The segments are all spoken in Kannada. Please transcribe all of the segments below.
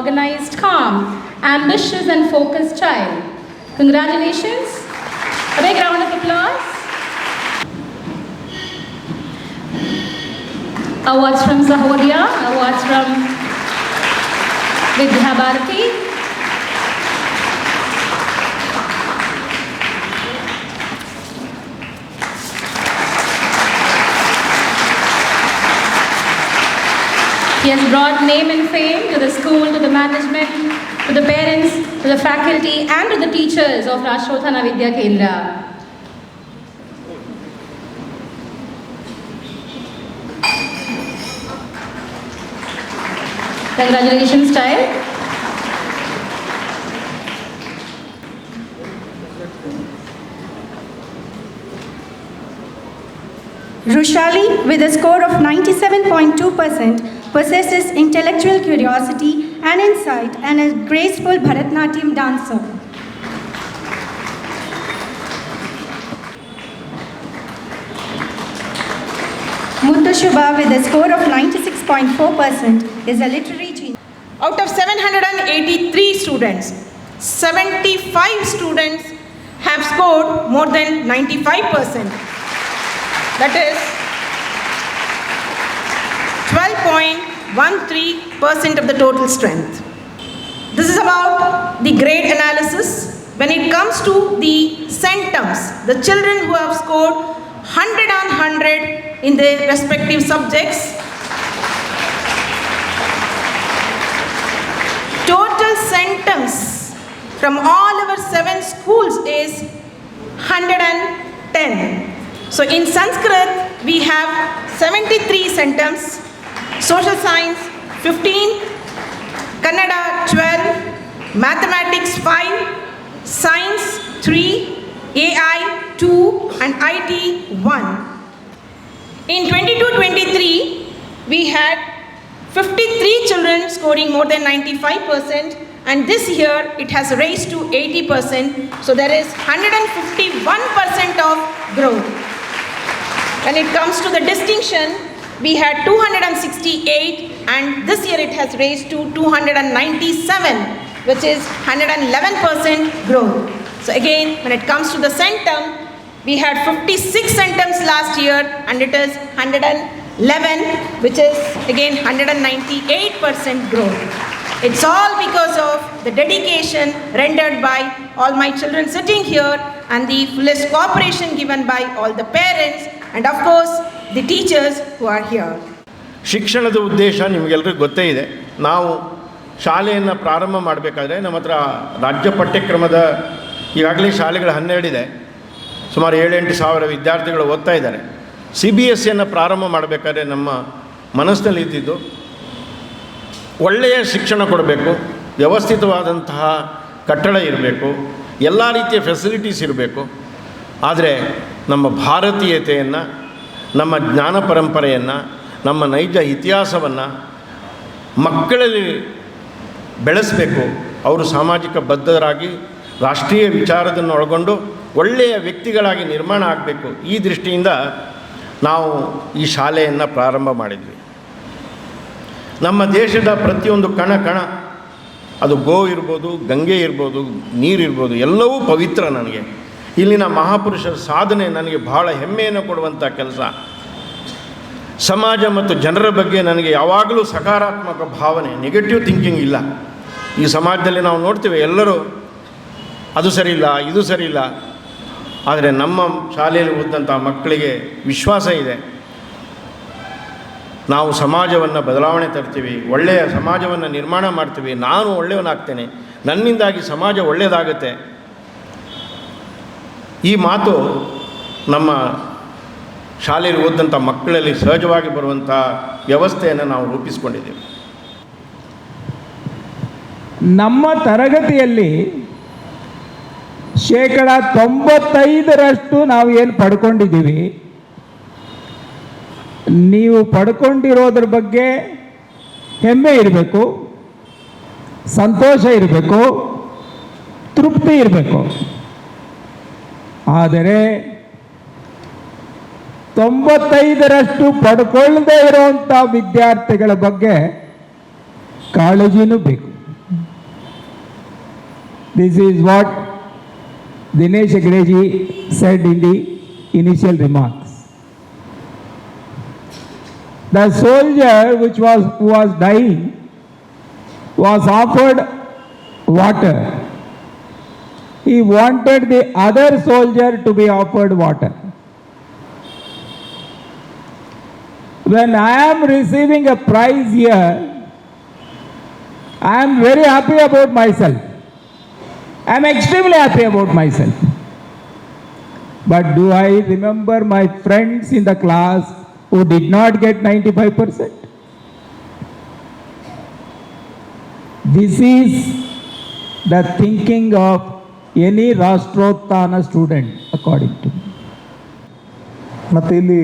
organized, calm, ambitious, and focused child. Congratulations. A big round of applause. Awards from Sahodya, awards from Vidya Bharati. He has brought name and fame to the school, to the management, to the parents, to the faculty, and to the teachers of Rashtrothana Vidya Kendra. Congratulations, child. Rushali, with a score of 97.2%, possesses intellectual curiosity and insight and a graceful Bharatnatyam dancer. Muthushubha, with a score of 96.4%, is a literary genius. Out of 783 students, 75 students have scored more than 95%. That is 12.13% of the total strength. This is about the grade analysis. When it comes to the centums, the children who have scored 100 on 100 in their respective subjects total centums from all our seven schools is 110. So in Sanskrit, we have 73 centums, social science 15, Kannada 12, mathematics 5, science 3, AI 2, and IT 1. In 22-23, we had 53 children scoring more than 95% and this year it has raised to 80%. So there is 151% of growth. When it comes to the distinction, we had 268 and this year it has raised to 297 which is 111% growth. So again, when it comes to the centum, we had 56 centums last year and it is 111 which is again 198% growth. It's all because of the dedication rendered by all my children sitting here and the fullest cooperation given by all the parents and of course the teachers who are here ಶಿಕ್ಷಣದ ಉದ್ದೇಶ ನಿಮಗೆಲ್ರಿಗೂ ಗೊತ್ತೇ ಇದೆ. ನಾವು ಶಾಲೆಯನ್ನು ಪ್ರಾರಂಭ ಮಾಡಬೇಕಾದ್ರೆ ನಮ್ಮ ಹತ್ರ ರಾಜ್ಯ ಪಠ್ಯಕ್ರಮದ ಈಗಾಗಲೇ ಶಾಲೆಗಳು ಹನ್ನೆರಡಿದೆ ಸುಮಾರು ಏಳೆಂಟು ಸಾವಿರ ವಿದ್ಯಾರ್ಥಿಗಳು ಓದ್ತಾ ಇದ್ದಾರೆ. ಸಿ ಬಿ ಎಸ್ ಸಿಯನ್ನು ಪ್ರಾರಂಭ ಮಾಡಬೇಕಾದ್ರೆ ನಮ್ಮ ಮನಸ್ಸಿನಲ್ಲಿ ಇದ್ದಿದ್ದು ಒಳ್ಳೆಯ ಶಿಕ್ಷಣ ಕೊಡಬೇಕು, ವ್ಯವಸ್ಥಿತವಾದಂತಹ ಕಟ್ಟಡ ಇರಬೇಕು, ಎಲ್ಲ ರೀತಿಯ ಫೆಸಿಲಿಟೀಸ್ ಇರಬೇಕು. ಆದರೆ ನಮ್ಮ ಭಾರತೀಯತೆಯನ್ನು ನಮ್ಮ ಜ್ಞಾನ ಪರಂಪರೆಯನ್ನು, ನಮ್ಮ ನೈಜ ಇತಿಹಾಸವನ್ನು ಮಕ್ಕಳಲ್ಲಿ ಬೆಳೆಸಬೇಕು. ಅವರು ಸಾಮಾಜಿಕ ಬದ್ಧರಾಗಿ ರಾಷ್ಟ್ರೀಯ ವಿಚಾರದನ್ನು ಒಳಗೊಂಡು ಒಳ್ಳೆಯ ವ್ಯಕ್ತಿಗಳಾಗಿ ನಿರ್ಮಾಣ ಆಗಬೇಕು. ಈ ದೃಷ್ಟಿಯಿಂದ ನಾವು ಈ ಶಾಲೆಯನ್ನು ಪ್ರಾರಂಭ ಮಾಡಿದ್ವಿ. ನಮ್ಮ ದೇಶದ ಪ್ರತಿಯೊಂದು ಕಣ ಕಣ, ಅದು ಗೋ ಇರ್ಬೋದು, ಗಂಗೆ ಇರ್ಬೋದು ನೀರಿರ್ಬೋದು ಎಲ್ಲವೂ ಪವಿತ್ರ ನನಗೆ. ಇಲ್ಲಿನ ಮಹಾಪುರುಷರ ಸಾಧನೆ ನನಗೆ ಬಹಳ ಹೆಮ್ಮೆಯನ್ನು ಕೊಡುವಂಥ ಕೆಲಸ. ಸಮಾಜ ಮತ್ತು ಜನರ ಬಗ್ಗೆ ನನಗೆ ಯಾವಾಗಲೂ ಸಕಾರಾತ್ಮಕ ಭಾವನೆ ನೆಗೆಟಿವ್ ಥಿಂಕಿಂಗ್ ಇಲ್ಲ. ಈ ಸಮಾಜದಲ್ಲಿ ನಾವು ನೋಡ್ತೇವೆ ಎಲ್ಲರೂ, ಅದು ಸರಿ ಇಲ್ಲ ಇದು ಸರಿ ಇಲ್ಲ ಆದರೆ ನಮ್ಮ ಶಾಲೆಯಲ್ಲಿ ಓದಿದಂಥ ಮಕ್ಕಳಿಗೆ ವಿಶ್ವಾಸ ಇದೆ. ನಾವು ಸಮಾಜವನ್ನು ಬದಲಾವಣೆ ತರ್ತೀವಿ, ಒಳ್ಳೆಯ ಸಮಾಜವನ್ನು ನಿರ್ಮಾಣ ಮಾಡ್ತೀವಿ, ನಾನು ಒಳ್ಳೆಯವನಾಗ್ತೇನೆ. ನನ್ನಿಂದಾಗಿ ಸಮಾಜ ಒಳ್ಳೆಯದಾಗುತ್ತೆ. ಈ ಮಾತು ನಮ್ಮ ಶಾಲೆಯಲ್ಲಿ ಓದಂಥ ಮಕ್ಕಳಲ್ಲಿ ಸಹಜವಾಗಿ ಬರುವಂಥ ವ್ಯವಸ್ಥೆಯನ್ನು ನಾವು ರೂಪಿಸಿಕೊಂಡಿದ್ದೇವೆ. ನಮ್ಮ ತರಗತಿಯಲ್ಲಿ ಶೇಕಡ ತೊಂಬತ್ತೈದರಷ್ಟು ನಾವು ಏನು ಪಡ್ಕೊಂಡಿದ್ದೀವಿ? ನೀವು ಪಡ್ಕೊಂಡಿರೋದ್ರ ಬಗ್ಗೆ ಹೆಮ್ಮೆ ಇರಬೇಕು, ಸಂತೋಷ ಇರಬೇಕು, ತೃಪ್ತಿ ಇರಬೇಕು. ಆದರೆ ತೊಂಬತ್ತೈದರಷ್ಟು ಪಡ್ಕೊಳ್ಳದೆ ಇರುವಂಥ ವಿದ್ಯಾರ್ಥಿಗಳ ಬಗ್ಗೆ ಕಾಳಜಿನೂ ಬೇಕು this is what Dinesh Hegde ji said in the initial remarks the soldier was was was dying was offered water. He wanted the other soldier to be offered water. When I am receiving a prize here, I am very happy about myself. I am extremely happy about myself. But do I remember my friends in the class who did not get 95%? This is the thinking of any Rashtrotthana student according to. ಮತ್ತು ಇಲ್ಲಿ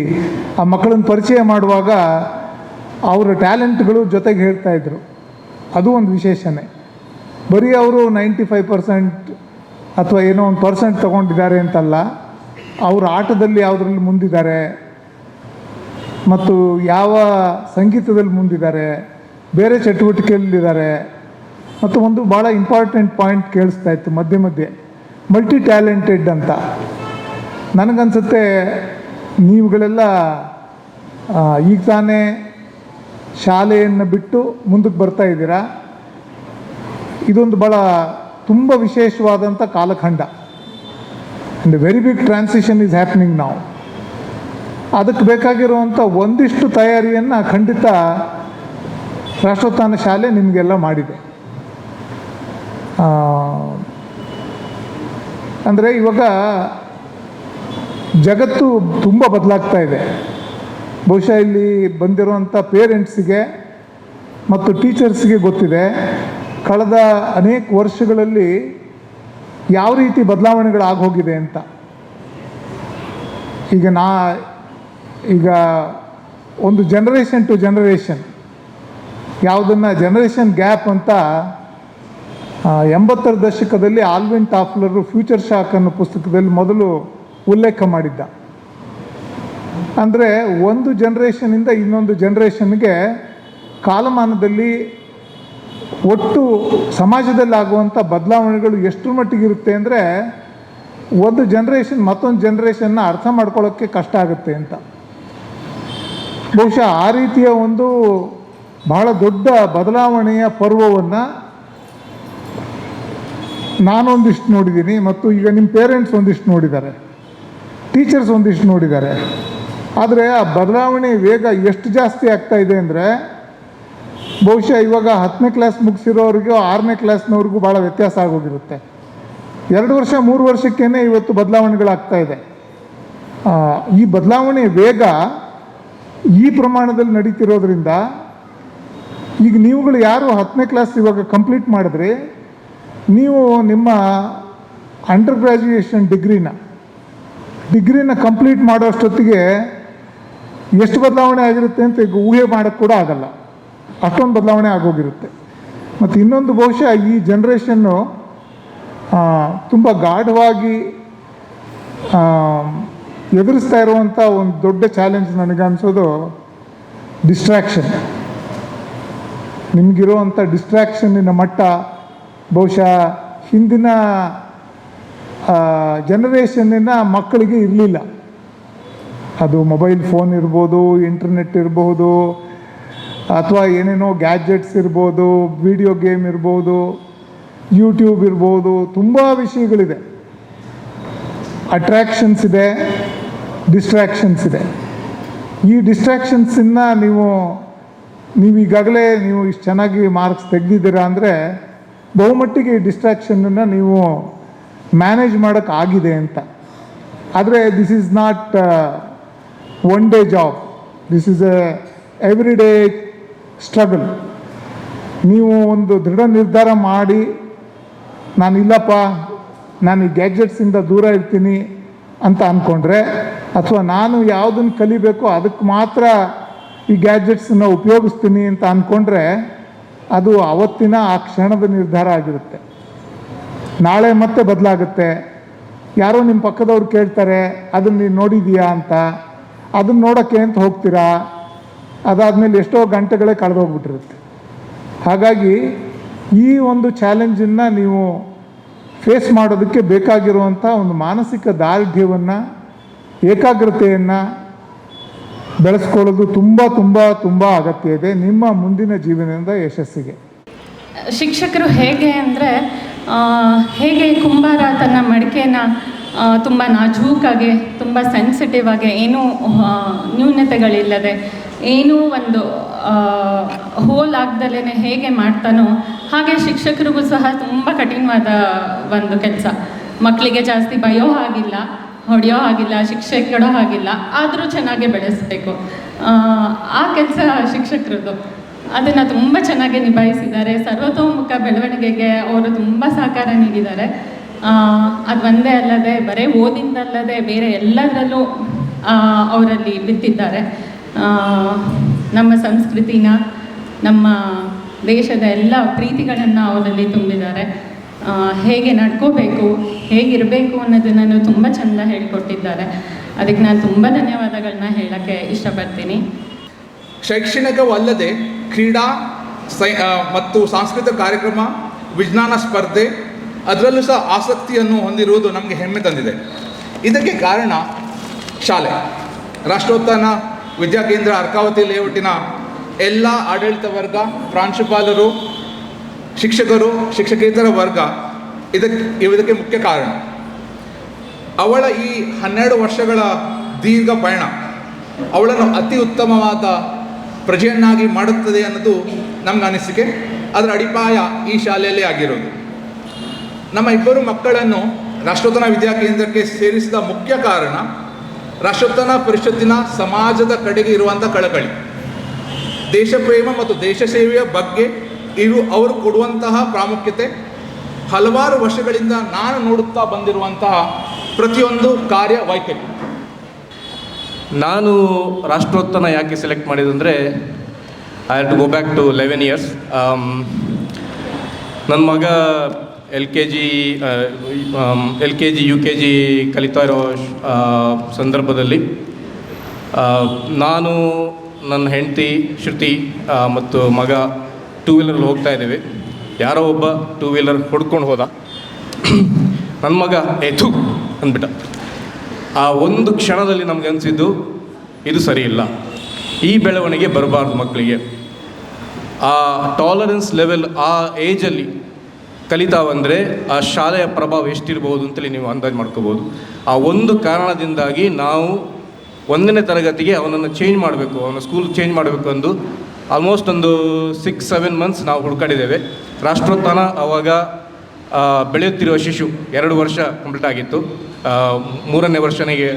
ಆ ಮಕ್ಕಳನ್ನ ಪರಿಚಯ ಮಾಡುವಾಗ ಅವರ ಟ್ಯಾಲೆಂಟ್ಗಳು ಜೊತೆಗೆ ಹೇಳ್ತಾ ಇದ್ರು ಅದು ಒಂದು ವಿಶೇಷನೇ ಬರೀ ಅವರು ನೈಂಟಿ ಫೈವ್ ಪರ್ಸೆಂಟ್ ಅಥವಾ ಏನೋ ಒಂದು ಪರ್ಸೆಂಟ್ ತೊಗೊಂಡಿದ್ದಾರೆ ಅಂತಲ್ಲ, ಅವ್ರ ಆಟದಲ್ಲಿ ಯಾವುದ್ರಲ್ಲಿ ಮುಂದಿದ್ದಾರೆ ಮತ್ತು ಯಾವ ಸಂಗೀತದಲ್ಲಿ ಮುಂದಿದ್ದಾರೆ, ಬೇರೆ ಚಟುವಟಿಕೆಯಲ್ಲಿದ್ದಾರೆ ಮತ್ತು ಒಂದು ಭಾಳ ಇಂಪಾರ್ಟೆಂಟ್ ಪಾಯಿಂಟ್ ಕೇಳಿಸ್ತಾ ಇತ್ತು ಮಧ್ಯೆ ಮಧ್ಯೆ. ಮಲ್ಟಿ ಟ್ಯಾಲೆಂಟೆಡ್ ಅಂತ. ನನಗನ್ಸುತ್ತೆ ನೀವುಗಳೆಲ್ಲ ಈಗ ತಾನೇ ಶಾಲೆಯನ್ನು ಬಿಟ್ಟು ಮುಂದಕ್ಕೆ ಬರ್ತಾ ಇದ್ದೀರಾ? ಇದೊಂದು ಭಾಳ ತುಂಬ ವಿಶೇಷವಾದಂಥ ಕಾಲಖಂಡ. And very big transition is happening ನಾವು ಅದಕ್ಕೆ ಬೇಕಾಗಿರುವಂಥ ಒಂದಿಷ್ಟು ತಯಾರಿಯನ್ನು ಖಂಡಿತ ರಾಷ್ಟ್ರೋತ್ಥಾನ ಶಾಲೆ ನಿಮಗೆಲ್ಲ ಮಾಡಿದೆ. ಅಂದರೆ ಇವಾಗ ಜಗತ್ತು ತುಂಬ ಬದಲಾಗ್ತಾ ಇದೆ. ಬಹುಶಃ ಇಲ್ಲಿ ಬಂದಿರುವಂಥ ಪೇರೆಂಟ್ಸಿಗೆ ಮತ್ತು ಟೀಚರ್ಸ್ಗೆ ಗೊತ್ತಿದೆ. ಕಳೆದ ಅನೇಕ ವರ್ಷಗಳಲ್ಲಿ ಯಾವ ರೀತಿ ಬದಲಾವಣೆಗಳಾಗೋಗಿದೆ ಅಂತ. ಈಗ ನಾ, ಈಗ ಒಂದು ಜನರೇಷನ್ ಟು ಜನ್ರೇಷನ್ ಯಾವುದನ್ನು ಜನ್ರೇಷನ್ ಗ್ಯಾಪ್ ಅಂತ ಎಂಬತ್ತರ ದಶಕದಲ್ಲಿ ಆಲ್ವಿನ್ ಟಾಫ್ಲರು ಫ್ಯೂಚರ್ ಶಾಕ್ ಅನ್ನೋ ಪುಸ್ತಕದಲ್ಲಿ ಮೊದಲು ಉಲ್ಲೇಖ ಮಾಡಿದ್ದ. ಅಂದರೆ ಒಂದು ಜನ್ರೇಷನಿಂದ ಇನ್ನೊಂದು ಜನ್ರೇಷನ್ಗೆ ಕಾಲಮಾನದಲ್ಲಿ ಒಟ್ಟು ಸಮಾಜದಲ್ಲಿ ಆಗುವಂಥ ಬದಲಾವಣೆಗಳು ಎಷ್ಟರ ಮಟ್ಟಿಗಿರುತ್ತೆ ಅಂದರೆ ಒಂದು ಜನ್ರೇಷನ್ ಮತ್ತೊಂದು ಜನ್ರೇಷನ್ನ ಅರ್ಥ ಮಾಡ್ಕೊಳ್ಳೋಕ್ಕೆ ಕಷ್ಟ ಆಗುತ್ತೆ ಅಂತ. ಬಹುಶಃ ಆ ರೀತಿಯ ಒಂದು ಬಹಳ ದೊಡ್ಡ ಬದಲಾವಣೆಯ ಪರ್ವವನ್ನು ನಾನೊಂದಿಷ್ಟು ನೋಡಿದ್ದೀನಿ ಮತ್ತು ಈಗ ನಿಮ್ಮ ಪೇರೆಂಟ್ಸ್ ಒಂದಿಷ್ಟು ನೋಡಿದ್ದಾರೆ. ಟೀಚರ್ಸ್ ಒಂದಿಷ್ಟು ನೋಡಿದ್ದಾರೆ. ಆದರೆ ಆ ಬದಲಾವಣೆ ವೇಗ ಎಷ್ಟು ಜಾಸ್ತಿ ಆಗ್ತಾ ಇದೆ ಅಂದರೆ ಬಹುಶಃ ಇವಾಗ ಹತ್ತನೇ ಕ್ಲಾಸ್ ಮುಗಿಸಿರೋರಿಗೂ ಆರನೇ ಕ್ಲಾಸ್ನವ್ರಿಗೂ ಭಾಳ ವ್ಯತ್ಯಾಸ ಆಗೋಗಿರುತ್ತೆ. ಎರಡು ವರ್ಷ, ಮೂರು ವರ್ಷಕ್ಕೇ ಇವತ್ತು ಬದಲಾವಣೆಗಳಾಗ್ತಾ ಇದೆ. ಈ ಬದಲಾವಣೆ ವೇಗ ಈ ಪ್ರಮಾಣದಲ್ಲಿ ನಡೀತಿರೋದ್ರಿಂದ ಈಗ ನೀವುಗಳು ಯಾರು ಹತ್ತನೇ ಕ್ಲಾಸ್ ಇವಾಗ ಕಂಪ್ಲೀಟ್ ಮಾಡಿದ್ರಿ? ನೀವು ನಿಮ್ಮ ಅಂಡರ್ ಗ್ರ್ಯಾಜುಯೇಷನ್ ಡಿಗ್ರಿನ ಡಿಗ್ರಿನ ಕಂಪ್ಲೀಟ್ ಮಾಡೋ ಅಷ್ಟೊತ್ತಿಗೆ ಎಷ್ಟು ಬದಲಾವಣೆ ಆಗಿರುತ್ತೆ ಅಂತ ಈಗ ಊಹೆ ಮಾಡೋಕ್ಕೆ ಕೂಡ ಆಗಲ್ಲ. ಅಷ್ಟೊಂದು ಬದಲಾವಣೆ ಆಗೋಗಿರುತ್ತೆ. ಮತ್ತು ಇನ್ನೊಂದು ಬಹುಶಃ ಈ ಜನ್ರೇಷನ್ನು ತುಂಬ ಗಾಢವಾಗಿ ಎದುರಿಸ್ತಾ ಇರುವಂಥ ಒಂದು ದೊಡ್ಡ ಚಾಲೆಂಜ್ ನನಗೆ ಅನಿಸೋದು ಡಿಸ್ಟ್ರ್ಯಾಕ್ಷನ್ ನಿಮಗಿರುವಂಥ ಡಿಸ್ಟ್ರ್ಯಾಕ್ಷನ್ನಿನ ಮಟ್ಟ ಬಹುಶಃ ಹಿಂದಿನ ಜನರೇಷನ್ನಿನ ಮಕ್ಕಳಿಗೆ ಇರಲಿಲ್ಲ. ಅದು ಮೊಬೈಲ್ ಫೋನ್ ಇರ್ಬೋದು ಇಂಟರ್ನೆಟ್ ಇರಬಹುದು ಅಥವಾ ಏನೇನೋ ಗ್ಯಾಜೆಟ್ಸ್ ಇರ್ಬೋದು ವಿಡಿಯೋ ಗೇಮ್ ಇರ್ಬೋದು ಯೂಟ್ಯೂಬ್ ಇರ್ಬೋದು, ತುಂಬ ವಿಷಯಗಳಿದೆ. ಅಟ್ರ್ಯಾಕ್ಷನ್ಸ್ ಇದೆ ಡಿಸ್ಟ್ರ್ಯಾಕ್ಷನ್ಸ್ ಇದೆ. ಈ ಡಿಸ್ಟ್ರ್ಯಾಕ್ಷನ್ಸನ್ನು ನೀವು ನೀವು ಈಗಾಗಲೇ ನೀವು ಇಷ್ಟು ಚೆನ್ನಾಗಿ ಮಾರ್ಕ್ಸ್ ತೆಗೆದಿದ್ದೀರಾ ಅಂದರೆ ಬಹುಮಟ್ಟಿಗೆ ಈ ಡಿಸ್ಟ್ರಾಕ್ಷನನ್ನು ನೀವು ಮ್ಯಾನೇಜ್ ಮಾಡೋಕ್ಕಾಗಿದೆ ಅಂತ. ಆದರೆ this is not one day job this is a every day struggle ನೀವು ಒಂದು ದೃಢ ನಿರ್ಧಾರ ಮಾಡಿ, ನಾನು ಇಲ್ಲಪ್ಪ, ನಾನು ಈ ಗ್ಯಾಜೆಟ್ಸಿಂದ ದೂರ ಇರ್ತೀನಿ ಅಂತ ಅಂದ್ಕೊಂಡ್ರೆ ಅಥವಾ ನಾನು ಯಾವುದನ್ನು ಕಲಿಬೇಕೋ ಅದಕ್ಕೆ ಮಾತ್ರ ಈ ಗ್ಯಾಜೆಟ್ಸನ್ನು ಉಪಯೋಗಿಸ್ತೀನಿ ಅಂತ ಅಂದ್ಕೊಂಡ್ರೆ ಅದು ಅವತ್ತಿನ ಆ ಕ್ಷಣದ ನಿರ್ಧಾರ ಆಗಿರುತ್ತೆ. ನಾಳೆ ಮತ್ತೆ ಬದಲಾಗುತ್ತೆ. ಯಾರೋ ನಿಮ್ಮ ಪಕ್ಕದವ್ರು ಕೇಳ್ತಾರೆ, ಅದನ್ನು ನೀವು ನೋಡಿದೀಯಾ ಅಂತ? ಅದನ್ನ ನೋಡೋಕ್ಕೆ ಅಂತ ಹೋಗ್ತೀರಾ? ಅದಾದಮೇಲೆ ಎಷ್ಟೋ ಗಂಟೆಗಳೇ ಕಳೆದೋಗ್ಬಿಟ್ಟಿರುತ್ತೆ. ಹಾಗಾಗಿ ಈ ಒಂದು ಚಾಲೆಂಜನ್ನು ನೀವು ಫೇಸ್ ಮಾಡೋದಕ್ಕೆ ಬೇಕಾಗಿರುವಂಥ ಒಂದು ಮಾನಸಿಕ ದಾರ್ಢ್ಯವನ್ನು, ಏಕಾಗ್ರತೆಯನ್ನು ಬೆಳೆಸ್ಕೊಳ್ಳೋದು ತುಂಬ ತುಂಬ ತುಂಬ ಅಗತ್ಯ ಇದೆ. ನಿಮ್ಮ ಮುಂದಿನ ಜೀವನದ ಯಶಸ್ಸಿಗೆ. ಶಿಕ್ಷಕರು ಹೇಗೆ ಅಂದರೆ ಹೇಗೆ ಕುಂಬಾರ ತನ್ನ ಮಡಿಕೆನ ತುಂಬ ನಾಜೂಕಾಗಿ, ತುಂಬ ಸೆನ್ಸಿಟಿವ್ ಆಗಿ, ಏನೂ ನ್ಯೂನತೆಗಳಿಲ್ಲದೆ, ಏನೂ ಒಂದು ಹೋಲ್ ಆಗ್ದಲೇ ಹೇಗೆ ಮಾಡ್ತಾನೋ, ಹಾಗೆ ಶಿಕ್ಷಕರಿಗೂ ಸಹ ತುಂಬ ಕಠಿಣವಾದ ಒಂದು ಕೆಲಸ. ಮಕ್ಕಳಿಗೆ ಜಾಸ್ತಿ ಭಯೋ ಹಾಗಿಲ್ಲ. ಹೊಡೆಯೋ ಹಾಗಿಲ್ಲ, ಶಿಕ್ಷೆ ಕೊಡೋ ಹಾಗಿಲ್ಲ, ಆದರೂ ಚೆನ್ನಾಗಿ ಬೆಳೆಸಬೇಕು. ಆ ಕೆಲಸ ಶಿಕ್ಷಕರದ್ದು. ಅದನ್ನು ತುಂಬ ಚೆನ್ನಾಗಿ ನಿಭಾಯಿಸಿದ್ದಾರೆ. ಸರ್ವತೋಮುಖ ಬೆಳವಣಿಗೆಗೆ ಅವರು ತುಂಬ ಸಹಕಾರ ನೀಡಿದ್ದಾರೆ. ಅದು ಒಂದೇ ಅಲ್ಲದೆ, ಬರೀ ಓದಿಂದಲ್ಲದೆ ಬೇರೆ ಎಲ್ಲದರಲ್ಲೂ ಅವರಲ್ಲಿ ಬಿತ್ತಿದ್ದಾರೆ. ನಮ್ಮ ಸಂಸ್ಕೃತಿನ, ನಮ್ಮ ದೇಶದ ಎಲ್ಲ ಪ್ರೀತಿಗಳನ್ನು ಅವರಲ್ಲಿ ತುಂಬಿದ್ದಾರೆ. ಹೇಗೆ ನಡ್ಕೋಬೇಕು, ಹೇಗಿರಬೇಕು ಅನ್ನೋದನ್ನು ತುಂಬ ಚೆಂದ ಹೇಳಿಕೊಟ್ಟಿದ್ದಾರೆ. ಅದಕ್ಕೆ ನಾನು ತುಂಬ ಧನ್ಯವಾದಗಳನ್ನ ಹೇಳೋಕ್ಕೆ ಇಷ್ಟಪಡ್ತೀನಿ. ಶೈಕ್ಷಣಿಕವಲ್ಲದೆ ಕ್ರೀಡಾ, ಸೈ ಮತ್ತು ಸಾಂಸ್ಕೃತಿಕ ಕಾರ್ಯಕ್ರಮ, ವಿಜ್ಞಾನ ಸ್ಪರ್ಧೆ, ಅದರಲ್ಲೂ ಸಹ ಆಸಕ್ತಿಯನ್ನು ಹೊಂದಿರುವುದು ನಮಗೆ ಹೆಮ್ಮೆ ತಂದಿದೆ. ಇದಕ್ಕೆ ಕಾರಣ ಶಾಲೆ. ರಾಷ್ಟ್ರೋತ್ಥಾನ ವಿದ್ಯಾಕೇಂದ್ರ ಅರ್ಕಾವತಿ ಲೇಔಟಿನ ಎಲ್ಲ ಆಡಳಿತ ವರ್ಗ, ಪ್ರಾಂಶುಪಾಲರು ಶಿಕ್ಷಕರು, ಶಿಕ್ಷಕೇತರ ವರ್ಗ, ಇದಕ್ಕೆ ಇದಕ್ಕೆ ಮುಖ್ಯ ಕಾರಣ. ಅವಳ ಈ ಹನ್ನೆರಡು ವರ್ಷಗಳ ದೀರ್ಘ ಪಯಣ ಅವಳನ್ನು ಅತಿ ಉತ್ತಮವಾದ ಪ್ರಜೆಯನ್ನಾಗಿ ಮಾಡುತ್ತದೆ ಅನ್ನೋದು ನಮ್ಮ ಅನಿಸಿಕೆ. ಅದರ ಅಡಿಪಾಯ ಈ ಶಾಲೆಯಲ್ಲೇ ಆಗಿರೋದು. ನಮ್ಮ ಇಬ್ಬರು ಮಕ್ಕಳನ್ನು ರಾಷ್ಟ್ರೋತ್ತನ ವಿದ್ಯಾಕೇಂದ್ರಕ್ಕೆ ಸೇರಿಸಿದ ಮುಖ್ಯ ಕಾರಣ ರಾಷ್ಟ್ರೋತ್ತನ ಪರಿಷತ್ತಿನ ಸಮಾಜದ ಕಡೆಗೆ ಇರುವಂಥ ಕಳಕಳಿ. ದೇಶಪ್ರೇಮ ಮತ್ತು ದೇಶ ಸೇವೆಯ ಬಗ್ಗೆ ಇರು ಅವರು ಕೊಡುವಂತಹ ಪ್ರಾಮುಖ್ಯತೆ. ಹಲವಾರು ವರ್ಷಗಳಿಂದ ನಾನು ನೋಡುತ್ತಾ ಬಂದಿರುವಂತಹ ಪ್ರತಿಯೊಂದು ಕಾರ್ಯ ವೈಖರಿ. ನಾನು ರಾಷ್ಟ್ರೋತ್ಥಾನ ಯಾಕೆ select ಮಾಡಿದಂದರೆ I have to go back to eleven years ನನ್ನ ಮಗ L K G L K G U K G ಕಲಿತಾ ಇರೋ ಸಂದರ್ಭದಲ್ಲಿ ನಾನು ನನ್ನ ಹೆಂಡತಿ, ಶ್ರುತಿ ಮತ್ತು ಮಗ ಟೂ ವೀಲರಲ್ಲಿ ಹೋಗ್ತಾ ಇದ್ದೀವಿ. ಯಾರೋ ಒಬ್ಬ ಟೂ ವೀಲರ್ ಹೊಡ್ಕೊಂಡು ಹೋದ. ನನ್ನ ಮಗ ಎಥು ಅಂದ್ಬಿಟ್ಟ. ಆ ಒಂದು ಕ್ಷಣದಲ್ಲಿ ನಮಗೆ ಅನಿಸಿದ್ದು, ಇದು ಸರಿ ಇಲ್ಲ. ಈ ಬೆಳವಣಿಗೆ ಬರಬಾರ್ದು ಮಕ್ಕಳಿಗೆ. ಆ ಟಾಲರೆನ್ಸ್ ಲೆವೆಲ್ ಆ ಏಜಲ್ಲಿ ಕಲಿತಾ ಬಂದರೆ ಆ ಶಾಲೆಯ ಪ್ರಭಾವ ಎಷ್ಟಿರ್ಬೋದು ಅಂತೇಳಿ ನೀವು ಅಂದಾಜು ಮಾಡ್ಕೋಬೋದು ಆ ಒಂದು ಕಾರಣದಿಂದಾಗಿ ನಾವು ಒಂದನೇ ತರಗತಿಗೆ ಅವನನ್ನು ಚೇಂಜ್ ಮಾಡಬೇಕು, ಅವನ ಸ್ಕೂಲ್ ಚೇಂಜ್ ಮಾಡಬೇಕು ಅಂದು ಆಲ್ಮೋಸ್ಟ್ ಒಂದು ಸಿಕ್ಸ್ ಸೆವೆನ್ ಮಂತ್ಸ್ ನಾವು ಹುಡ್ಕೊಂಡಿದ್ದೇವೆ. ರಾಷ್ಟ್ರೋತ್ಥಾನ ಆವಾಗ ಬೆಳೆಯುತ್ತಿರುವ ಶಿಶು ಎರಡು ವರ್ಷ ಕಂಪ್ಲೀಟ್ ಆಗಿತ್ತು. ಮೂರನೇ ವರ್ಷನಿಗೆ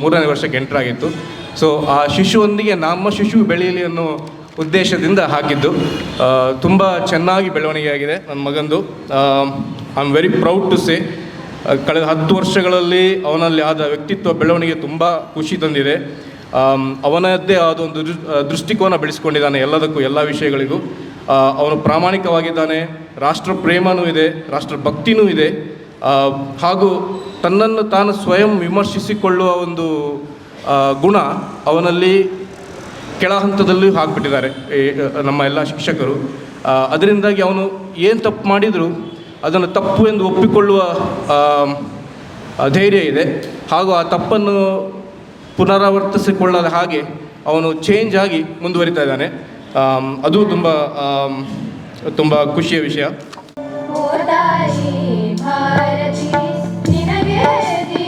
ಮೂರನೇ ವರ್ಷಕ್ಕೆ ಎಂಟರ್ ಆಗಿತ್ತು. ಸೊ ಆ ಶಿಶುವೊಂದಿಗೆ ನಮ್ಮ ಶಿಶು ಬೆಳೆಯಲಿ ಅನ್ನೋ ಉದ್ದೇಶದಿಂದ ಹಾಕಿದ್ದು. ತುಂಬ ಚೆನ್ನಾಗಿ ಬೆಳವಣಿಗೆ ಆಗಿದೆ ನನ್ನ ಮಗಂದು. I am very proud to say ಕಳೆದ ಹತ್ತು ವರ್ಷಗಳಲ್ಲಿ ಅವನಲ್ಲಿ ಆದ ವ್ಯಕ್ತಿತ್ವ ಬೆಳವಣಿಗೆ ತುಂಬ ಖುಷಿ ತಂದಿದೆ. ಅವನದ್ದೇ ಆದ ಒಂದು ದೃಷ್ಟಿಕೋನ ಬೆಳೆಸ್ಕೊಂಡಿದ್ದಾನೆ ಎಲ್ಲದಕ್ಕೂ, ಎಲ್ಲ ವಿಷಯಗಳಿಗೂ. ಅವನು ಪ್ರಾಮಾಣಿಕವಾಗಿದ್ದಾನೆ, ರಾಷ್ಟ್ರ ಪ್ರೇಮನೂ ಇದೆ, ರಾಷ್ಟ್ರ ಭಕ್ತಿನೂ ಇದೆ. ಹಾಗೂ ತನ್ನನ್ನು ತಾನು ಸ್ವಯಂ ವಿಮರ್ಶಿಸಿಕೊಳ್ಳುವ ಒಂದು ಗುಣ ಅವನಲ್ಲಿ ಕೆಳ ಹಂತದಲ್ಲಿ ಹಾಕ್ಬಿಟ್ಟಿದ್ದಾರೆ ನಮ್ಮ ಎಲ್ಲ ಶಿಕ್ಷಕರು. ಅದರಿಂದಾಗಿ ಅವನು ಏನು ತಪ್ಪು ಮಾಡಿದರೂ, ಅದನ್ನು ತಪ್ಪು ಎಂದು ಒಪ್ಪಿಕೊಳ್ಳುವ ಧೈರ್ಯ ಇದೆ. ಹಾಗೂ ಆ ತಪ್ಪನ್ನು ಪುನರಾವರ್ತಿಸಿಕೊಳ್ಳದ ಹಾಗೆ ಅವನು ಚೇಂಜ್ ಆಗಿ ಮುಂದುವರಿತಾ ಇದ್ದಾನೆ. ಅದು ತುಂಬ ತುಂಬ ಖುಷಿಯ ವಿಷಯ. ಭಾರತಿ